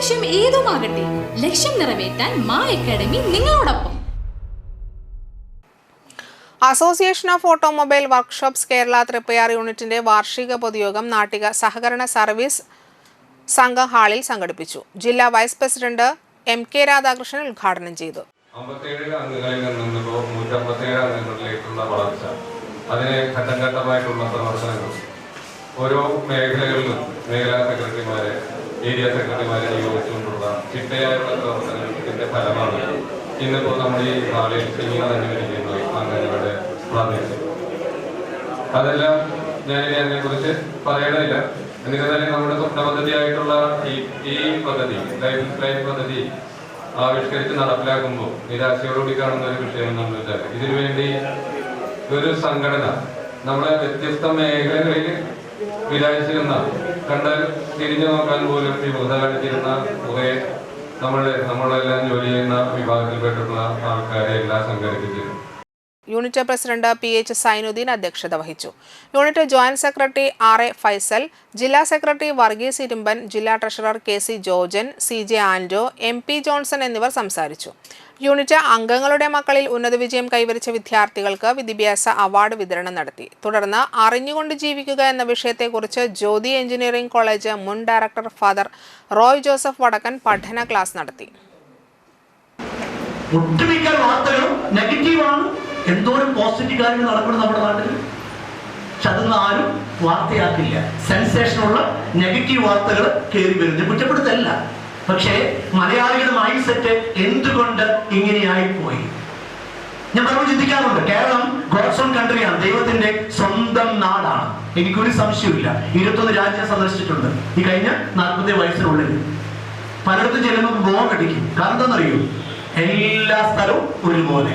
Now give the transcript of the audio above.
ലക്ഷ്യം ഏതുമാകട്ടെ ലക്ഷ്യം നിറവേറ്റാൻ മാ അക്കാഡമി നിങ്ങളോടൊപ്പം. Association of automobile workshops Kerala Triprayar യൂണിറ്റിന്റെ വാർഷിക പൊതുയോഗം നാട്ടിക സഹകരണ സർവീസ് സംഘം ഹാളിൽ സംഘടിപ്പിച്ചു. ജില്ലാ vice president M K Radhakrishnan ഉദ്ഘാടനം ചെയ്തു. അംഗങ്ങളിൽ അംഗങ്ങളിലേക്കുള്ള വളർച്ച. അതിന് ഘട്ടം ഘട്ടമായിട്ടുള്ള പ്രവർത്തനങ്ങൾ. ഓരോ മേഖലകളിലും മേഖലാ സെക്രട്ടറിമാരെ ഏരിയ സെക്രട്ടറിമാരെ നിയോഗിച്ചുകൊണ്ടുള്ള ചിട്ടയായുള്ള പ്രവർത്തനത്തിന്റെ ഫലമാണ് ഇന്നിപ്പോൾ നമ്മൾ ഈ നാളിൽ ഇങ്ങനെ തന്നെ വരിക്കുന്ന അംഗങ്ങളുടെ പ്രാതിനിധ്യം അതെല്ലാം ഞാനിനി അതിനെക്കുറിച്ച് പറയണില്ല എന്നിരുന്നാലും നമ്മുടെ സ്വപ്ന പദ്ധതിയായിട്ടുള്ള ഈ ഈ പദ്ധതി ലൈഫ് ലൈഫ് പദ്ധതി ആവിഷ്കരിച്ച് നടപ്പിലാക്കുമ്പോൾ നിരാശയോടുകൂടി കാണുന്ന ഒരു വിഷയം എന്താണെന്ന് വെച്ചാൽ ഇതിനു വേണ്ടി ഒരു സംഘടന നമ്മളെ വ്യത്യസ്ത മേഖലകളിൽ വിചാരിച്ചിരുന്ന കണ്ടാൽ തിരിഞ്ഞു നോക്കാൻ പോലും വിമുഖത കാണിച്ചിരുന്ന കുറെ നമ്മളെ നമ്മളെല്ലാം ജോലി ചെയ്യുന്ന വിഭാഗത്തിൽപ്പെട്ടിട്ടുള്ള ആൾക്കാരെ എല്ലാം സംഘടിപ്പിച്ചിരുന്നു. Unit president P H Sainudheen അധ്യക്ഷത വഹിച്ചു. Unit joint secretary R A Faisal ജില്ലാ സെക്രട്ടറി വർഗീസ് ഇരുമ്പൻ ജില്ലാ treasurer K C Georgen C J Ando M P Johnson എന്നിവർ സംസാരിച്ചു. യൂണിറ്റ് അംഗങ്ങളുടെ മക്കളിൽ ഉന്നത വിജയം കൈവരിച്ച വിദ്യാർത്ഥികൾക്ക് വിദ്യാഭ്യാസ അവാർഡ് വിതരണം നടത്തി. തുടർന്ന് അറിഞ്ഞുകൊണ്ട് ജീവിക്കുക എന്ന വിഷയത്തെക്കുറിച്ച് ജ്യോതി എഞ്ചിനീയറിംഗ് കോളേജ് മുൻ director father Roy Joseph Vadakkan പഠന ക്ലാസ് നടത്തി. ഒട്ടുമിക്ക വാർത്തകളും നെഗറ്റീവാണ്. എന്തോരം പോസിറ്റീവ് കാര്യങ്ങൾ നടക്കണം നമ്മുടെ നാട്ടിൽ പക്ഷെ അതൊന്നും ആരും വാർത്തയാക്കില്ല. സെൻസേഷനുള്ള നെഗറ്റീവ് വാർത്തകൾ കയറി വരുന്നു കുറ്റപ്പെടുത്തല്ല പക്ഷേ മലയാളികളുടെ മൈൻഡ് സെറ്റ് എന്തുകൊണ്ട് ഇങ്ങനെയായി പോയി ഞാൻ പറഞ്ഞു ചിന്തിക്കാറുണ്ട്. കേരളം ഗോഡ്സ് ഓൺ കൺട്രിയാണ് ദൈവത്തിന്റെ സ്വന്തം നാടാണ്. എനിക്കൊരു സംശയമില്ല ഇരുപത്തൊന്ന് രാജ്യം സന്ദർശിച്ചിട്ടുണ്ട്. ഈ കഴിഞ്ഞ നാൽപ്പത്തി വയസ്സിനുള്ളിൽ. പലയിടത്തും ചെല്ലുമ്പോൾ ബോം അടിക്കും കാരണം എന്താണെന്നറിയോ? എല്ലാ സ്ഥലവും ഒരുപോലെ.